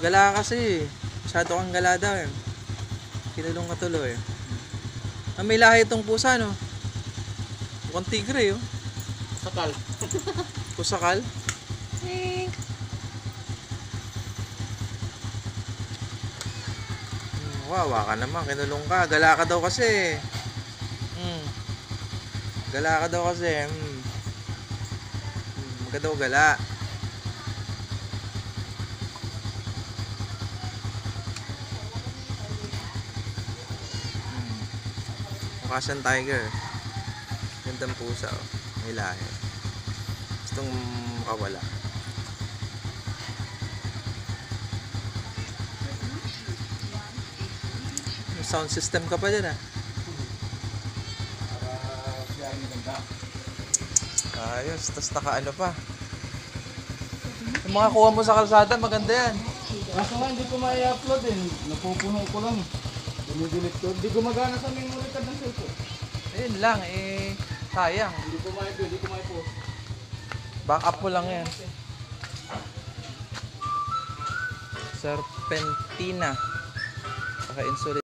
Gala kasi. Masyado kang gala daw eh. Kinulong ka tuloy. Ah, may lahi itong pusa no? Mukhang tigre oh. Sakal. Pusakal. Hmm, wawa ka naman, kinulong ka. Gala ka daw kasi. Hmm. Gala ka daw kasi. Hmm. Hmm, Huwag ka daw gala. Siyang tiger. Gandang pusa oh. May lahi. Gustong makawala. May sound system ka pa dyan ah. Ayos, tas naka ano pa. Yung mga kuha mo sa kalsada, maganda yan. Kaso nga hindi ko mai-upload eh. Napupuno ko lang. Dinidelete ko. Hindi gumagana sa memory card ng cellphone. Ayun lang, eh, sayang. Hindi ko mai hindi ko mai-post. Backup mo lang yan. Serpentina. Saka insulin.